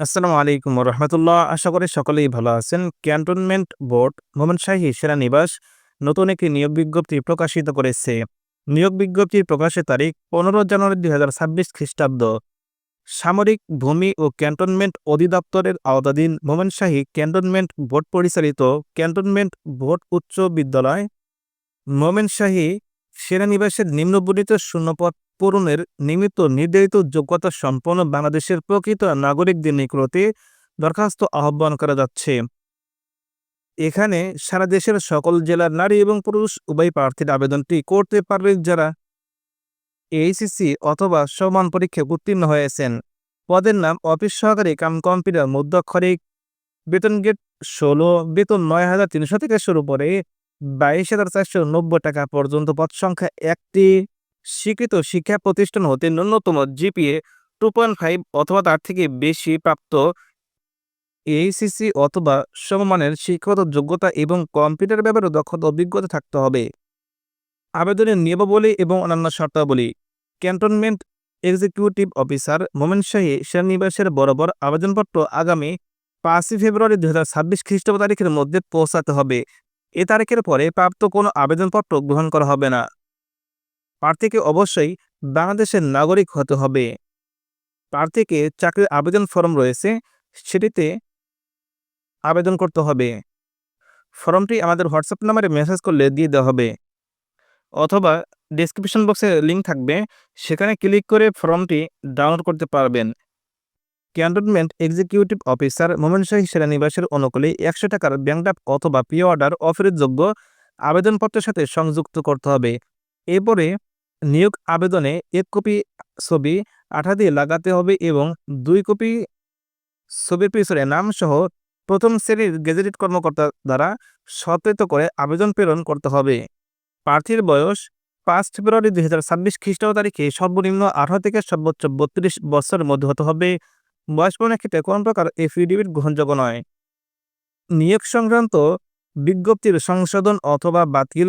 আসসালামু আলাইকুম রহমতুল্লাহ আশা করি সকলেই ভালো আছেন। ক্যান্টনমেন্ট বোর্ড মোহাম্মদশাহী সেনানিবাস নতুন একটি নিয়োগ বিজ্ঞপ্তি প্রকাশিত করেছে। নিয়োগ বিজ্ঞপ্তির প্রকাশের তারিখ পনেরো জানুয়ারি দুই হাজার ছাব্বিশ খ্রিস্টাব্দ। সামরিক, ভূমি ও ক্যান্টনমেন্ট অধিদপ্তরের আওতাধীন মোমেনশাহী ক্যান্টনমেন্ট বোর্ড পরিচালিত ক্যান্টনমেন্ট বোর্ড উচ্চ বিদ্যালয় মোমেনশাহী সেনানিবাসের নিম্নবর্ণিত শূন্যপদ পূরণের নিমিত্ত নির্ধারিত যোগ্যতা সম্পন্ন বাংলাদেশের প্রকৃত নাগরিকদের নিকটতে দরখাস্ত আহ্বান করা যাচ্ছে। এখানে সারা দেশের সকল জেলার নারী এবং পুরুষ উভয় প্রার্থীর আবেদনটি করতে পারবে যারা এইচএসসি অথবা সমান পরীক্ষায় উত্তীর্ণ হয়েছেন। পদের নাম অফিস সহকারী কাম কম্পিউটার মধ্যক্ষরিক বেতন গেট ষোলো, বেতন নয় হাজার তিনশো থেকে শুরু করে বাইশ হাজার চারশো নব্বই টাকা পর্যন্ত পদ সংখ্যা একটি। স্বীকৃত শিক্ষা প্রতিষ্ঠান হতে ন্যূনতম জিপিএ টু পয়েন্ট ফাইভ অথবা তার থেকে বেশি প্রাপ্ত এইসিসি অথবা সমমানের শিক্ষাগত যোগ্যতা এবং কম্পিউটার ব্যাপারে দক্ষতা অভিজ্ঞতা থাকতে হবে। আবেদনের নিয়মাবলী এবং অন্যান্য শর্তাবলী। Cantonment executive officer Momenshahi সেনানিবাসের বরাবর আবেদনপত্র আগামী পাঁচই ফেব্রুয়ারি দু হাজার ছাব্বিশ খ্রিস্টাব্দ তারিখের মধ্যে পৌঁছাতে হবে। এ তারিখের পরে প্রাপ্ত কোনো আবেদনপত্র গ্রহণ করা হবে না। প্রার্থীকে অবশ্যই বাংলাদেশের নাগরিক হতে হবে। প্রার্থীকে চাকরির আবেদন ফর্ম রয়েছে, সেটিতে আবেদন করতে হবে। ফর্মটি আমাদের হোয়াটসঅ্যাপ নাম্বারে মেসেজ করলে দিয়ে দেওয়া হবে। অথবা ডিসক্রিপশন বক্সে লিঙ্ক থাকবে, সেখানে ক্লিক করে ফর্মটি ডাউনলোড করতে পারবেন। ক্যান্টনমেন্ট এক্সিকিউটিভ অফিসার মোমেনশাহী সেনানিবাসের অনুকূলে একশো টাকার ব্যাংক অথবা পি অর্ডার অফারের যোগ্য আবেদনপত্রের সাথে সংযুক্ত করতে হবে। এরপরে নিয়োগ আবেদনে এক কপি ছবি আঠা দিয়ে লাগাতে হবে এবং দুই কপি ছবির পিছনে নাম সহ প্রথম শ্রেণির গেজেটেড কর্মকর্তা দ্বারা সত্যায়িত করে আবেদন প্রেরণ করতে হবে। প্রার্থীর বয়স পাঁচ ফেব্রুয়ারি দুই হাজার ছাব্বিশ খ্রিস্টাব্দ তারিখে সর্বনিম্ন আঠারো থেকে সর্বোচ্চ বত্রিশ বছরের মধ্যে হতে হবে। বয়স প্রমাণের ক্ষেত্রে কোনো প্রকার এফিডেভিট গ্রহণযোগ্য নয়। নিয়োগ সংক্রান্ত বিজ্ঞপ্তির সংশোধন অথবা বাতিল